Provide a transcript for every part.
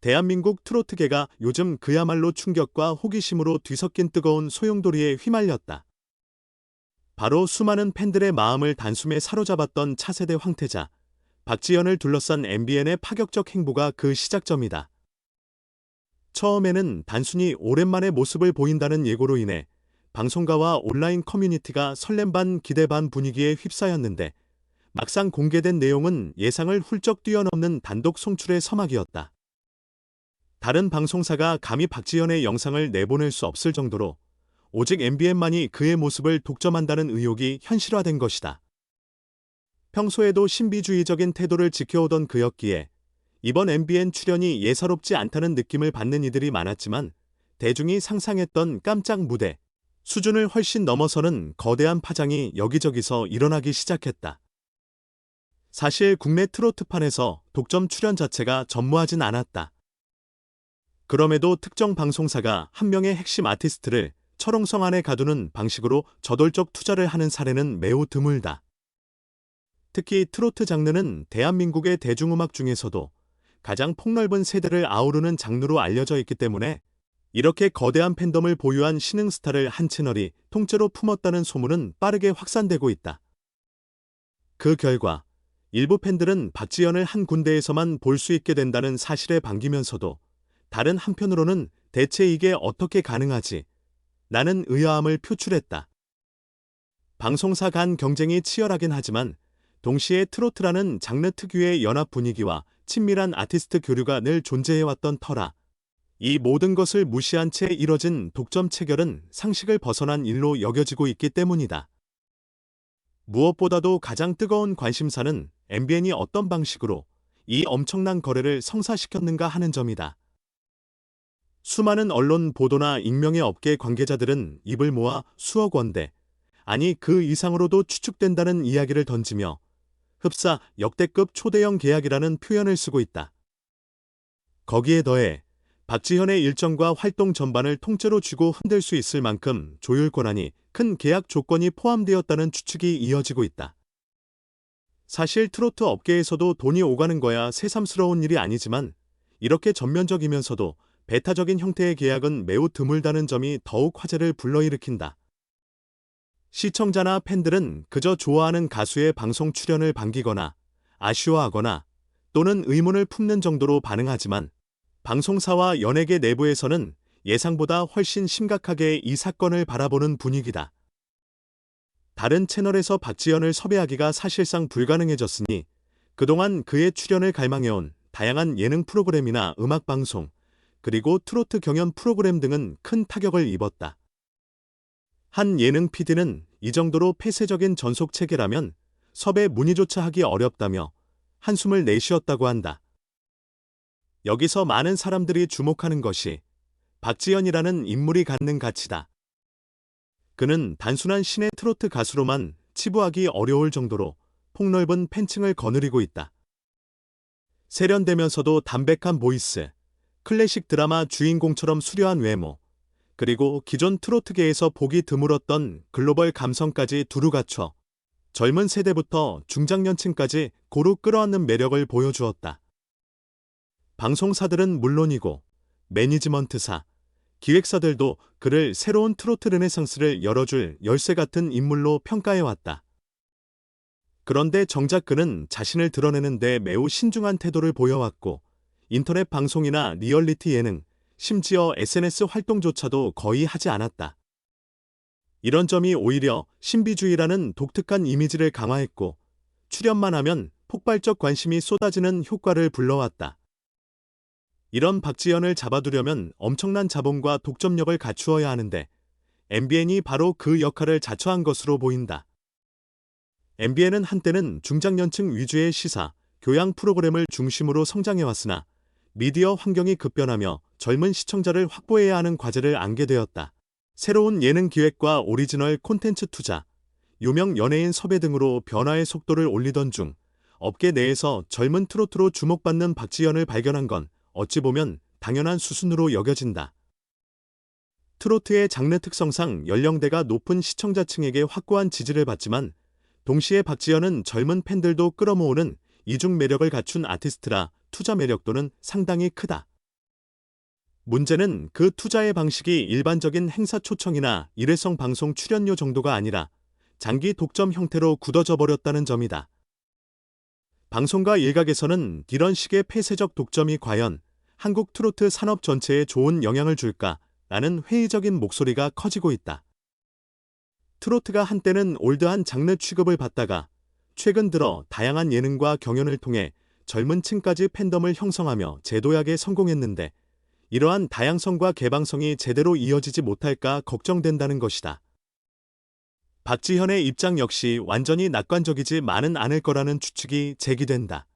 대한민국 트로트계가 요즘 그야말로 충격과 호기심으로 뒤섞인 뜨거운 소용돌이에 휘말렸다. 바로 수많은 팬들의 마음을 단숨에 사로잡았던 차세대 황태자, 박지현을 둘러싼 MBN의 파격적 행보가 그 시작점이다. 처음에는 단순히 오랜만에 모습을 보인다는 예고로 인해 방송가와 온라인 커뮤니티가 설렘 반 기대 반 분위기에 휩싸였는데 막상 공개된 내용은 예상을 훌쩍 뛰어넘는 단독 송출의 서막이었다. 다른 방송사가 감히 박지현의 영상을 내보낼 수 없을 정도로 오직 MBN만이 그의 모습을 독점한다는 의혹이 현실화된 것이다. 평소에도 신비주의적인 태도를 지켜오던 그였기에 이번 MBN 출연이 예사롭지 않다는 느낌을 받는 이들이 많았지만 대중이 상상했던 깜짝 무대, 수준을 훨씬 넘어서는 거대한 파장이 여기저기서 일어나기 시작했다. 사실 국내 트로트판에서 독점 출연 자체가 전무하진 않았다. 그럼에도 특정 방송사가 한 명의 핵심 아티스트를 철옹성 안에 가두는 방식으로 저돌적 투자를 하는 사례는 매우 드물다. 특히 트로트 장르는 대한민국의 대중음악 중에서도 가장 폭넓은 세대를 아우르는 장르로 알려져 있기 때문에 이렇게 거대한 팬덤을 보유한 신흥 스타를 한 채널이 통째로 품었다는 소문은 빠르게 확산되고 있다. 그 결과 일부 팬들은 박지현을 한 군데에서만 볼 수 있게 된다는 사실에 반기면서도 다른 한편으로는 대체 이게 어떻게 가능하지? 나는 의아함을 표출했다. 방송사 간 경쟁이 치열하긴 하지만 동시에 트로트라는 장르 특유의 연합 분위기와 친밀한 아티스트 교류가 늘 존재해왔던 터라 이 모든 것을 무시한 채 이뤄진 독점 체결은 상식을 벗어난 일로 여겨지고 있기 때문이다. 무엇보다도 가장 뜨거운 관심사는 MBN이 어떤 방식으로 이 엄청난 거래를 성사시켰는가 하는 점이다. 수많은 언론 보도나 익명의 업계 관계자들은 입을 모아 수억 원대, 아니 그 이상으로도 추측된다는 이야기를 던지며 흡사 역대급 초대형 계약이라는 표현을 쓰고 있다. 거기에 더해 박지현의 일정과 활동 전반을 통째로 쥐고 흔들 수 있을 만큼 조율 권한이 큰 계약 조건이 포함되었다는 추측이 이어지고 있다. 사실 트로트 업계에서도 돈이 오가는 거야 새삼스러운 일이 아니지만 이렇게 전면적이면서도 배타적인 형태의 계약은 매우 드물다는 점이 더욱 화제를 불러일으킨다. 시청자나 팬들은 그저 좋아하는 가수의 방송 출연을 반기거나 아쉬워하거나 또는 의문을 품는 정도로 반응하지만 방송사와 연예계 내부에서는 예상보다 훨씬 심각하게 이 사건을 바라보는 분위기다. 다른 채널에서 박지현을 섭외하기가 사실상 불가능해졌으니 그동안 그의 출연을 갈망해온 다양한 예능 프로그램이나 음악 방송, 그리고 트로트 경연 프로그램 등은 큰 타격을 입었다. 한 예능 PD는 이 정도로 폐쇄적인 전속 체계라면 섭외 문의조차 하기 어렵다며 한숨을 내쉬었다고 한다. 여기서 많은 사람들이 주목하는 것이 박지현이라는 인물이 갖는 가치다. 그는 단순한 신의 트로트 가수로만 치부하기 어려울 정도로 폭넓은 팬층을 거느리고 있다. 세련되면서도 담백한 보이스, 클래식 드라마 주인공처럼 수려한 외모, 그리고 기존 트로트계에서 보기 드물었던 글로벌 감성까지 두루 갖춰 젊은 세대부터 중장년층까지 고루 끌어안는 매력을 보여주었다. 방송사들은 물론이고 매니지먼트사, 기획사들도 그를 새로운 트로트 르네상스를 열어줄 열쇠 같은 인물로 평가해왔다. 그런데 정작 그는 자신을 드러내는 데 매우 신중한 태도를 보여왔고 인터넷 방송이나 리얼리티 예능, 심지어 SNS 활동조차도 거의 하지 않았다. 이런 점이 오히려 신비주의라는 독특한 이미지를 강화했고 출연만 하면 폭발적 관심이 쏟아지는 효과를 불러왔다. 이런 박지현을 잡아두려면 엄청난 자본과 독점력을 갖추어야 하는데 MBN이 바로 그 역할을 자처한 것으로 보인다. MBN은 한때는 중장년층 위주의 시사, 교양 프로그램을 중심으로 성장해왔으나 미디어 환경이 급변하며 젊은 시청자를 확보해야 하는 과제를 안게 되었다. 새로운 예능 기획과 오리지널 콘텐츠 투자, 유명 연예인 섭외 등으로 변화의 속도를 올리던 중 업계 내에서 젊은 트로트로 주목받는 박지현을 발견한 건 어찌 보면 당연한 수순으로 여겨진다. 트로트의 장르 특성상 연령대가 높은 시청자층에게 확고한 지지를 받지만 동시에 박지현은 젊은 팬들도 끌어모으는 이중 매력을 갖춘 아티스트라 투자 매력도는 상당히 크다. 문제는 그 투자의 방식이 일반적인 행사 초청이나 일회성 방송 출연료 정도가 아니라 장기 독점 형태로 굳어져 버렸다는 점이다. 방송가 일각에서는 이런 식의 폐쇄적 독점이 과연 한국 트로트 산업 전체에 좋은 영향을 줄까 라는 회의적인 목소리가 커지고 있다. 트로트가 한때는 올드한 장르 취급을 받다가 최근 들어 다양한 예능과 경연을 통해 젊은 층까지 팬덤을 형성하며 제도약에 성공했는데 이러한 다양성과 개방성이 제대로 이어지지 못할까 걱정된다는 것이다. 박지현의 입장 역시 완전히 낙관적이지만은 않을 거라는 추측이 제기된다.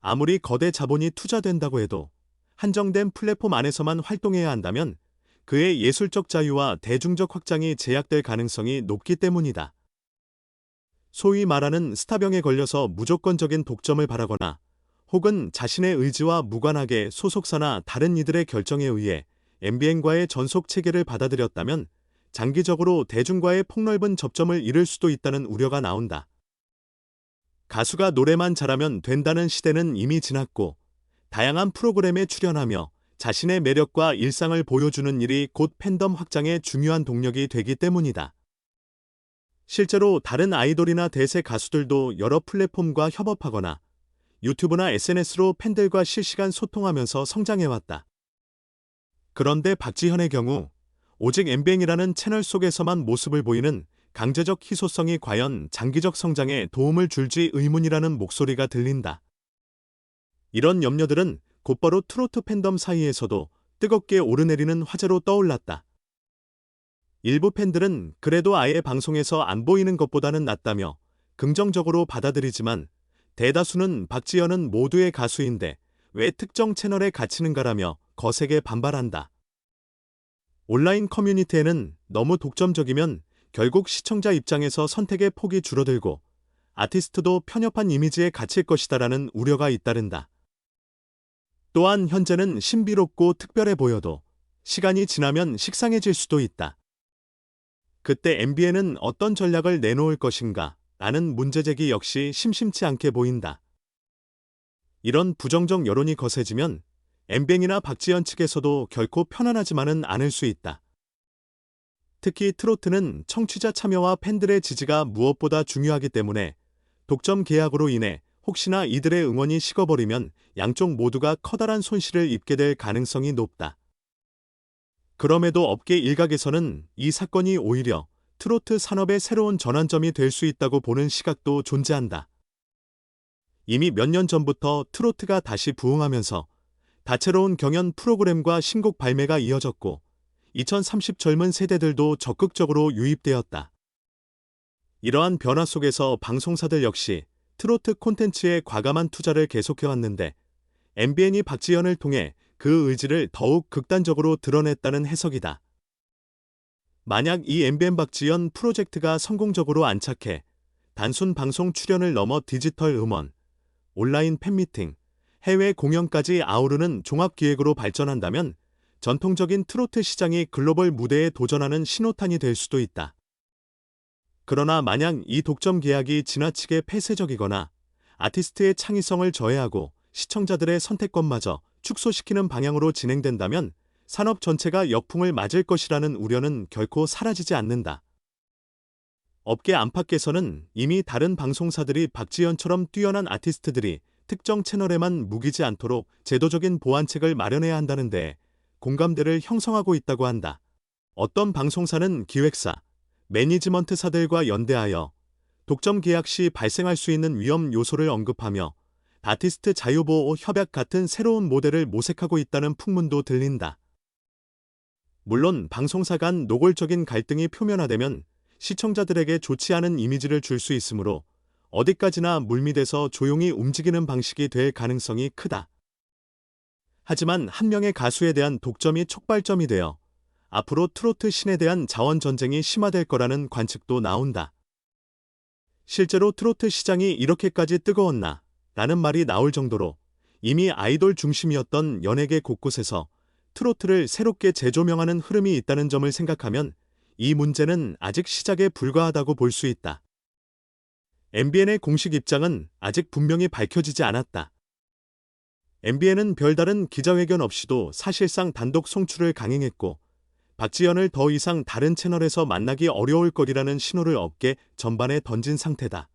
아무리 거대 자본이 투자된다고 해도 한정된 플랫폼 안에서만 활동해야 한다면 그의 예술적 자유와 대중적 확장이 제약될 가능성이 높기 때문이다. 소위 말하는 스타병에 걸려서 무조건적인 독점을 바라거나 혹은 자신의 의지와 무관하게 소속사나 다른 이들의 결정에 의해 MBN과의 전속 체계를 받아들였다면 장기적으로 대중과의 폭넓은 접점을 잃을 수도 있다는 우려가 나온다. 가수가 노래만 잘하면 된다는 시대는 이미 지났고 다양한 프로그램에 출연하며 자신의 매력과 일상을 보여주는 일이 곧 팬덤 확장의 중요한 동력이 되기 때문이다. 실제로 다른 아이돌이나 대세 가수들도 여러 플랫폼과 협업하거나 유튜브나 SNS로 팬들과 실시간 소통하면서 성장해왔다. 그런데 박지현의 경우 오직 엠뱅이라는 채널 속에서만 모습을 보이는 강제적 희소성이 과연 장기적 성장에 도움을 줄지 의문이라는 목소리가 들린다. 이런 염려들은 곧바로 트로트 팬덤 사이에서도 뜨겁게 오르내리는 화제로 떠올랐다. 일부 팬들은 그래도 아예 방송에서 안 보이는 것보다는 낫다며 긍정적으로 받아들이지만 대다수는 박지현은 모두의 가수인데 왜 특정 채널에 갇히는가라며 거세게 반발한다. 온라인 커뮤니티에는 너무 독점적이면 결국 시청자 입장에서 선택의 폭이 줄어들고 아티스트도 편협한 이미지에 갇힐 것이다라는 우려가 잇따른다. 또한 현재는 신비롭고 특별해 보여도 시간이 지나면 식상해질 수도 있다. 그때 MBN은 어떤 전략을 내놓을 것인가 라는 문제제기 역시 심심치 않게 보인다. 이런 부정적 여론이 거세지면 엠뱅이나 박지현 측에서도 결코 편안하지만은 않을 수 있다. 특히 트로트는 청취자 참여와 팬들의 지지가 무엇보다 중요하기 때문에 독점 계약으로 인해 혹시나 이들의 응원이 식어버리면 양쪽 모두가 커다란 손실을 입게 될 가능성이 높다. 그럼에도 업계 일각에서는 이 사건이 오히려 트로트 산업의 새로운 전환점이 될 수 있다고 보는 시각도 존재한다. 이미 몇 년 전부터 트로트가 다시 부흥하면서 다채로운 경연 프로그램과 신곡 발매가 이어졌고 2030 젊은 세대들도 적극적으로 유입되었다. 이러한 변화 속에서 방송사들 역시 트로트 콘텐츠에 과감한 투자를 계속해왔는데 MBN이 박지현을 통해 그 의지를 더욱 극단적으로 드러냈다는 해석이다. 만약 이 MBN 박지연 프로젝트가 성공적으로 안착해 단순 방송 출연을 넘어 디지털 음원, 온라인 팬미팅, 해외 공연까지 아우르는 종합기획으로 발전한다면 전통적인 트로트 시장이 글로벌 무대에 도전하는 신호탄이 될 수도 있다. 그러나 만약 이 독점 계약이 지나치게 폐쇄적이거나 아티스트의 창의성을 저해하고 시청자들의 선택권마저 축소시키는 방향으로 진행된다면 산업 전체가 역풍을 맞을 것이라는 우려는 결코 사라지지 않는다. 업계 안팎에서는 이미 다른 방송사들이 박지연처럼 뛰어난 아티스트들이 특정 채널에만 묵이지 않도록 제도적인 보완책을 마련해야 한다는데 공감대를 형성하고 있다고 한다. 어떤 방송사는 기획사, 매니지먼트사들과 연대하여 독점 계약 시 발생할 수 있는 위험 요소를 언급하며 아티스트 자유보호 협약 같은 새로운 모델을 모색하고 있다는 풍문도 들린다. 물론 방송사 간 노골적인 갈등이 표면화되면 시청자들에게 좋지 않은 이미지를 줄 수 있으므로 어디까지나 물밑에서 조용히 움직이는 방식이 될 가능성이 크다. 하지만 한 명의 가수에 대한 독점이 촉발점이 되어 앞으로 트로트 신에 대한 자원 전쟁이 심화될 거라는 관측도 나온다. 실제로 트로트 시장이 이렇게까지 뜨거웠나 라는 말이 나올 정도로 이미 아이돌 중심이었던 연예계 곳곳에서 트로트를 새롭게 재조명하는 흐름이 있다는 점을 생각하면 이 문제는 아직 시작에 불과하다고 볼 수 있다. MBN의 공식 입장은 아직 분명히 밝혀지지 않았다. MBN은 별다른 기자회견 없이도 사실상 단독 송출을 강행했고 박지연을 더 이상 다른 채널에서 만나기 어려울 거리라는 신호를 어깨 전반에 던진 상태다.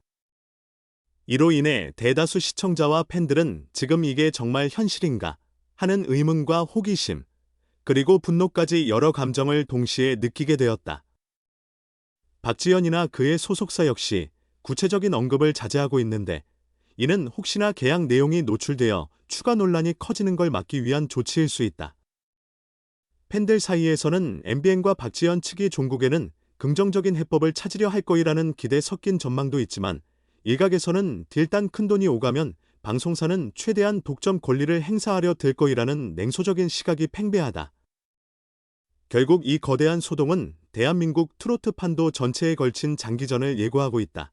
이로 인해 대다수 시청자와 팬들은 지금 이게 정말 현실인가 하는 의문과 호기심, 그리고 분노까지 여러 감정을 동시에 느끼게 되었다. 박지연이나 그의 소속사 역시 구체적인 언급을 자제하고 있는데 이는 혹시나 계약 내용이 노출되어 추가 논란이 커지는 걸 막기 위한 조치일 수 있다. 팬들 사이에서는 MBN과 박지연 측이 종국에는 긍정적인 해법을 찾으려 할 거이라는 기대 섞인 전망도 있지만 일각에서는 딜단 큰돈이 오가면 방송사는 최대한 독점 권리를 행사하려 들 거이라는 냉소적인 시각이 팽배하다. 결국 이 거대한 소동은 대한민국 트로트 판도 전체에 걸친 장기전을 예고하고 있다.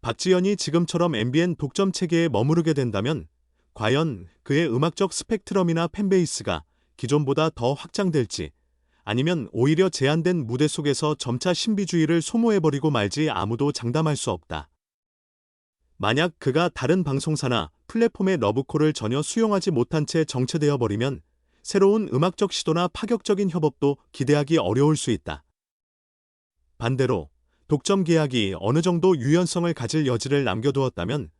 박지연이 지금처럼 MBN 독점 체계에 머무르게 된다면 과연 그의 음악적 스펙트럼이나 팬베이스가 기존보다 더 확장될지 아니면 오히려 제한된 무대 속에서 점차 신비주의를 소모해버리고 말지 아무도 장담할 수 없다. 만약 그가 다른 방송사나 플랫폼의 러브콜을 전혀 수용하지 못한 채 정체되어 버리면 새로운 음악적 시도나 파격적인 협업도 기대하기 어려울 수 있다. 반대로 독점 계약이 어느 정도 유연성을 가질 여지를 남겨두었다면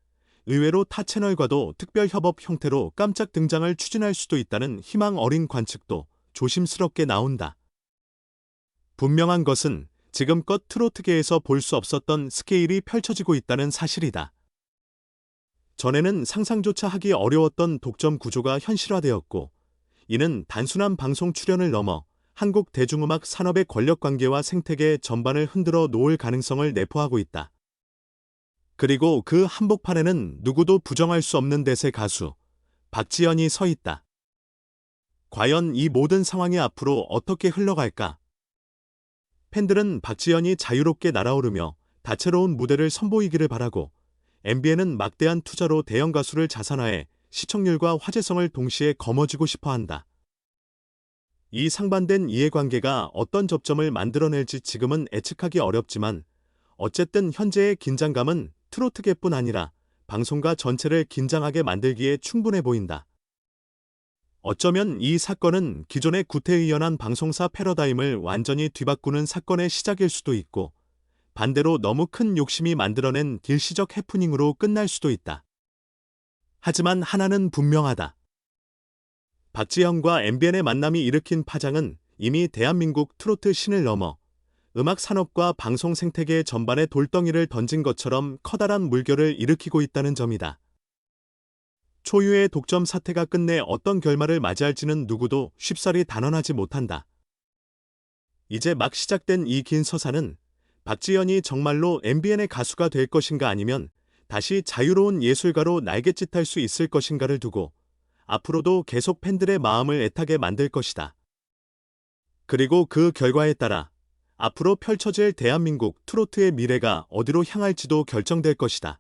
의외로 타 채널과도 특별 협업 형태로 깜짝 등장을 추진할 수도 있다는 희망 어린 관측도 조심스럽게 나온다. 분명한 것은 지금껏 트로트계에서 볼 수 없었던 스케일이 펼쳐지고 있다는 사실이다. 전에는 상상조차 하기 어려웠던 독점 구조가 현실화되었고, 이는 단순한 방송 출연을 넘어 한국 대중음악 산업의 권력 관계와 생태계 전반을 흔들어 놓을 가능성을 내포하고 있다. 그리고 그 한복판에는 누구도 부정할 수 없는 대세 가수 박지연이 서 있다. 과연 이 모든 상황이 앞으로 어떻게 흘러갈까? 팬들은 박지연이 자유롭게 날아오르며 다채로운 무대를 선보이기를 바라고 MBN은 막대한 투자로 대형 가수를 자산화해 시청률과 화제성을 동시에 거머쥐고 싶어 한다. 이 상반된 이해관계가 어떤 접점을 만들어낼지 지금은 예측하기 어렵지만 어쨌든 현재의 긴장감은 트로트계뿐 아니라 방송가 전체를 긴장하게 만들기에 충분해 보인다. 어쩌면 이 사건은 기존의 구태의연한 방송사 패러다임을 완전히 뒤바꾸는 사건의 시작일 수도 있고 반대로 너무 큰 욕심이 만들어낸 일시적 해프닝으로 끝날 수도 있다. 하지만 하나는 분명하다. 박지현과 MBN의 만남이 일으킨 파장은 이미 대한민국 트로트 신을 넘어 음악 산업과 방송 생태계 전반에 돌덩이를 던진 것처럼 커다란 물결을 일으키고 있다는 점이다. 초유의 독점 사태가 끝내 어떤 결말을 맞이할지는 누구도 쉽사리 단언하지 못한다. 이제 막 시작된 이 긴 서사는 박지현이 정말로 MBN의 가수가 될 것인가 아니면 다시 자유로운 예술가로 날갯짓할 수 있을 것인가를 두고 앞으로도 계속 팬들의 마음을 애타게 만들 것이다. 그리고 그 결과에 따라 앞으로 펼쳐질 대한민국 트로트의 미래가 어디로 향할지도 결정될 것이다.